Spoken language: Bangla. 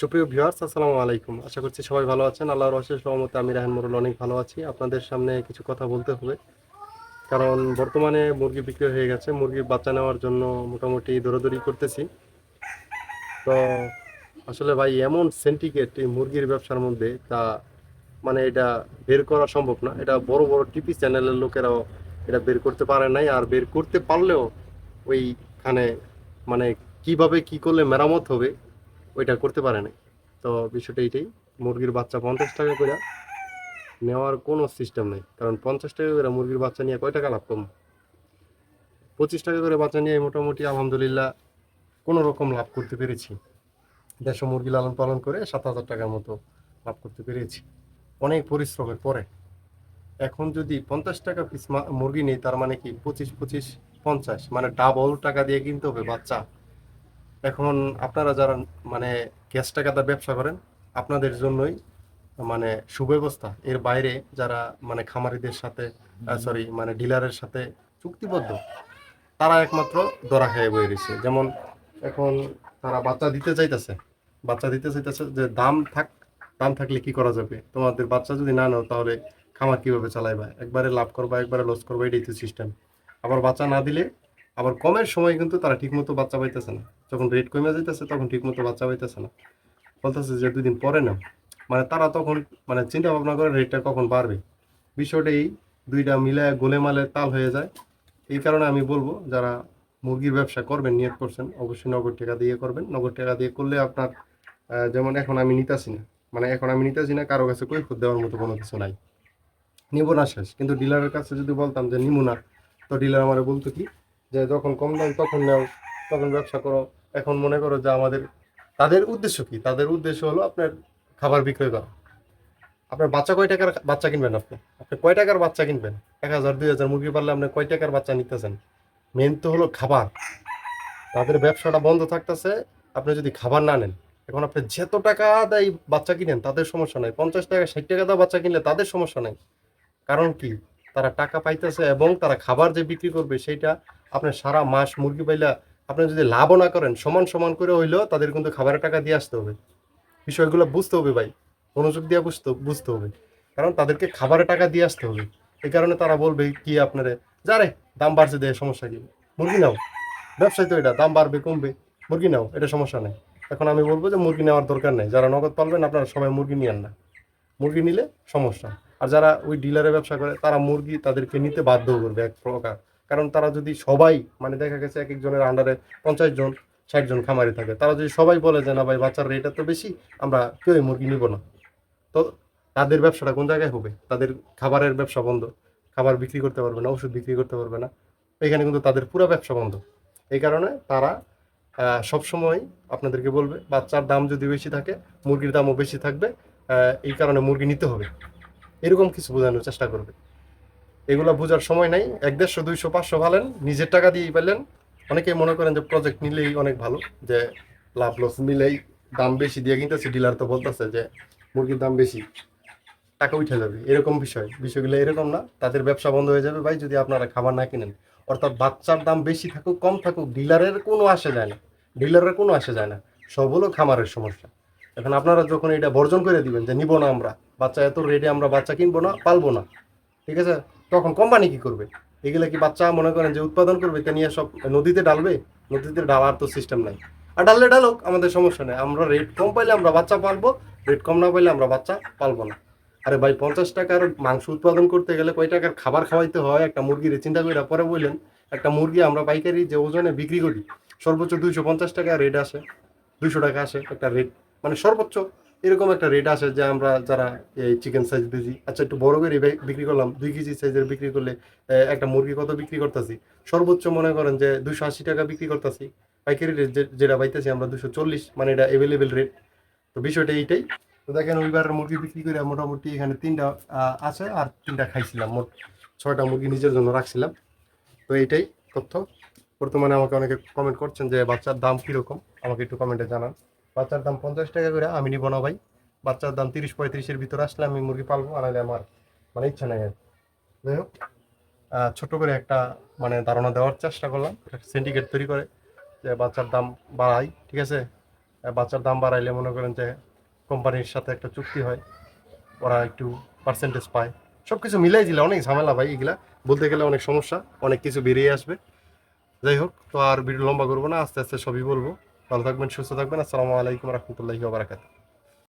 সুপ্রিয় ভিউয়ার্স, আসসালামু আলাইকুম। আশা করছি সবাই ভালো আছেন। আল্লাহর অশেষ রহমতে আমি রাহান মোরল অনেক ভালো আছি। আপনাদের সামনে কিছু কথা বলতে হবে। কারণ বর্তমানে মুরগি বিক্রি হয়ে গেছে। মুরগির বাচ্চা নেওয়ার জন্য মোটামুটি দৌড়াদৌড়ি করতেছি। তো আসলে ভাই, এমন সেন্টিকেট এই মুরগির ব্যবসার মধ্যে তা মানে এটা বের করা সম্ভব না। এটা বড় বড় টিভি চ্যানেলের লোকেরাও এটা বের করতে পারে নাই। আর বের করতে পারলেও ওইখানে মানে কীভাবে কি করলে মেরামত হবে ওইটা করতে পারে নাই। তো বিষয়টা এইটাই, মুরগির বাচ্চা পঞ্চাশ টাকা করে নেওয়ার কোনো সিস্টেম নেই। কারণ পঞ্চাশ টাকা করে মুরগির বাচ্চা নিয়ে কয় টাকা লাভ কম? পঁচিশ টাকা করে বাচ্চা নিয়ে মোটামুটি আলহামদুলিল্লাহ কোনো রকম লাভ করতে পেরেছি। দেড়শো মুরগি লালন পালন করে সাত হাজার টাকার মতো লাভ করতে পেরেছি। অনেক পরিশ্রমের পরে। এখন যদি পঞ্চাশ টাকা পিস মুরগি নেই, তার মানে কি পঁচিশ পঁচিশ, পঞ্চাশ মানে ডাবল টাকা দিয়ে কিনতে হবে বাচ্চা। এখন আপনারা যারা মানে ক্যাশ টাকাতে ব্যবসা করেন আপনাদের জন্যই মানে সুব্যবস্থা। এর বাইরে যারা মানে খামারিদের সাথে সরি মানে ডিলারের সাথে চুক্তিবদ্ধ তারা একমাত্র দরা খেয়ে বয়ে রয়েছে। যেমন এখন তারা বাচ্চা দিতে চাইতেছে বাচ্চা দিতে চাইতেছে যে দাম থাক দাম থাকলে কি করা যাবে? তোমাদের বাচ্চা যদি না নাও তাহলে খামার কীভাবে চালাইবা? একবারে লাভ করবা একবারে লস করবা এটাই তো সিস্টেম আবার বাচ্চা না দিলে আবার কমের সময় কিন্তু তারা ঠিকমতো বাচ্চা পাইতেছে না। যখন রেট কমে যাইতেছে, তখন ঠিকমতো বাচ্চা পাইতেছে না। বলতেছে যে দুদিন পরে না মানে তারা তখন মানে চিন্তা ভাবনা করে রেটটা কখন বাড়বে। বিষয়টা এই, দুইটা মিলে গোলেমালে তাল হয়ে যায়। এই কারণে আমি বলব, যারা মুরগির ব্যবসা করবেন, নিয়ত করছেন, অবশ্যই নগদ টাকা দিয়ে করবেন। নগদ টাকা দিয়ে করলে আপনার যেমন এখন আমি নিতাছি না। মানে এখন আমি নিতেছি না, কারও কাছে কই কৈফত দেওয়ার মতো কোনো কিছু নাই। নিব না শেষ। কিন্তু ডিলারের কাছে যদি বলতাম যে নিব না। তো ডিলার আমার বলতো কি যে যখন কম দাম তখন নাও, তখন ব্যবসা করো। এখন মনে করো যে আমাদের, তাদের উদ্দেশ্য কি? তাদের উদ্দেশ্য হলো আপনার খাবার বিক্রয় করা। আপনার বাচ্চা কয় টাকার বাচ্চা কিনবেন আপনি? আপনি কয় টাকার বাচ্চা কিনবেন? এক হাজার, দুই হাজার মুরগি পারলে আপনি কয় টাকার বাচ্চা নিতেছেন? মেন তো হলো খাবার। তাদের ব্যবসাটা বন্ধ থাকতেছে, আপনি যদি খাবার না নেন, এখন আপনি যত টাকা দেয় বাচ্চা কিনেন, তাদের সমস্যা নাই। পঞ্চাশ টাকা, ষাট টাকা দেওয়া বাচ্চা কিনলে তাদের সমস্যা নাই। কারণ কি? তারা টাকা পাইতেছে এবং তারা খাবার যে বিক্রি করবে, সেইটা আপনি সারা মাস মুরগি পাইলা আপনি যদি লাভও না করেন, সমান সমান করে হইলেও তাদের কিন্তু খাবারের টাকা দিয়ে আসতে হবে। বিষয়গুলো বুঝতে হবে ভাই, মনোযোগ দিয়ে বুঝতে বুঝতে হবে। কারণ তাদেরকে খাবারের টাকা দিয়ে আসতে হবে। এই কারণে তারা বলবে কি আপনারে যারে দাম বাড়ছে দেয় সমস্যা কি? মুরগি নাও। ব্যবসায় তো এটা, দাম বাড়বে, কমবে। মুরগি নাও, এটা সমস্যা নেই। এখন আমি বলব যে মুরগি নেওয়ার দরকার নেই। যারা নগদ পালবেন, আপনারা সবাই মুরগি নিয়েন না। মুরগি নিলে সমস্যা। আর যারা ওই ডিলারে ব্যবসা করে, তারা মুরগি তাদেরকে নিতে বাধ্য করবে এক প্রকার। কারণ তারা যদি সবাই মানে দেখা গেছে এক একজনের আন্ডারে পঞ্চাশ জন, ষাট জন খামারি থাকে, তারা যদি সবাই বলে যে, না ভাই, বাচ্চার রেট এত বেশি, আমরা কেউই মুরগি নিব না। তো তাদের ব্যবসাটা কোন জায়গায় হবে? তাদের খাবারের ব্যবসা বন্ধ, খাবার বিক্রি করতে পারবে না, ওষুধ বিক্রি করতে পারবে না। এখানে কিন্তু তাদের পুরো ব্যবসা বন্ধ। এই কারণে তারা সবসময় আপনাদেরকে বলবে, বাচ্চার দাম যদি বেশি থাকে, মুরগির দামও বেশি থাকবে এই কারণে মুরগি নিতে হবে। এরকম কিছু বোঝানোর চেষ্টা করবে। এগুলো বোঝার সময় নাই। এক দেড়শো, দুইশো, পাঁচশো ভালেন, নিজের টাকা দিয়েই পেলেন অনেকেই মনে করেন যে প্রজেক্ট নিলেই অনেক ভালো, যে লাভ লস মিলেই দাম বেশি দিয়ে কিনতেছে। ডিলার তো বলতেছে যে মুরগির দাম বেশি, টাকা উঠে যাবে। এরকম বিষয়। বিষয়গুলো এরকম না। তাদের ব্যবসা বন্ধ হয়ে যাবে। ভাই, যদি আপনারা খাবার না কিনেন, অর্থাৎ বাচ্চার দাম বেশি থাকুক, কম থাকুক ডিলারের কোনো আসে যায় না। ডিলারের কোনো আসে যায় না। সব হলো খামারের সমস্যা। এখন আপনারা যখন এটা বর্জন করে দিবেন যে নিব না আমরা, বাচ্চা এত রেডি আমরা বাচ্চা কিনবো না, পালবো না। ঠিক আছে? তখন কোম্পানি কি করবে? এগুলো কি বাচ্চা মনে করেন যে উৎপাদন করবে? তা নিয়ে সব নদীতে ডালবে নদীতে ডালার তো সিস্টেম নাই। আর ডাললে ডালুক আমাদের সমস্যা নেই। আমরা রেট কম পাইলে আমরা বাচ্চা পালবো রেট কম না পাইলে আমরা বাচ্চা পালবো না। আরে ভাই, পঞ্চাশ টাকার মাংস উৎপাদন করতে গেলে কয় টাকার খাবার খাওয়াইতে হয়? একটা মুরগির চিন্তা করে পরে বললেন, একটা মুরগি আমরা পাইকারি যে ওজনে বিক্রি করি, সর্বোচ্চ দুইশো পঞ্চাশ টাকা রেট আসে। দুইশো টাকা আসে একটা রেট মানে সর্বোচ্চ এরকম একটা রেট আসে যে আমরা যারা এই চিকেন সাইজ বেশি আচ্ছা একটু বড় করে বিক্রি করলাম, দুই কেজি সাইজের বিক্রি করলে একটা মুরগি কত বিক্রি করতেছি? সর্বোচ্চ মনে করেন যে দুশো আশি টাকা বিক্রি করতেছি। পাইকারি রেট যেটা পাইতেছি আমরা দুশো চল্লিশ মানে এটা অ্যাভেলেবেল রেট তো বিষয়টা এইটাই। তো দেখেন ওইবার মুরগি বিক্রি করে মোটামুটি এখানে তিনটা আছে আর তিনটা খাইছিলাম, মোট ছয়টা মুরগি নিজের জন্য রাখছিলাম। তো এইটাই তথ্য। বর্তমানে আমাকে অনেকে কমেন্ট করছেন যে বাচ্চার দাম কীরকম? আমাকে একটু কমেন্টে জানান। বাচ্চার দাম পঞ্চাশ টাকা করে, আমি নিব না ভাই। বাচ্চার দাম তিরিশ পঁয়ত্রিশের ভিতরে আসলে আমি মুরগি পালবো আর আমার মানে ইচ্ছা নেই আর। যাই হোক ছোট করে একটা মানে ধারণা দেওয়ার চেষ্টা করলাম। সিন্ডিকেট তৈরি করে যে বাচ্চার দাম বাড়াই, ঠিক আছে? বাচ্চার দাম বাড়াইলে মনে করেন যে কোম্পানির সাথে একটা চুক্তি হয়, ওরা একটু পার্সেন্টেজ পায়। সব কিছু মিলাই দিলে অনেক ঝামেলা ভাই এগুলা। বলতে গেলে অনেক সমস্যা, অনেক কিছু বেরিয়ে আসবে। যাই হোক, তো আর ভিডিও লম্বা করব না, আস্তে আস্তে সবই বলব। ভালো থাকবেন সুস্থ থাকবেন আসসালামু আলাইকুম রহমতুল্লাহি বারাকাতুহ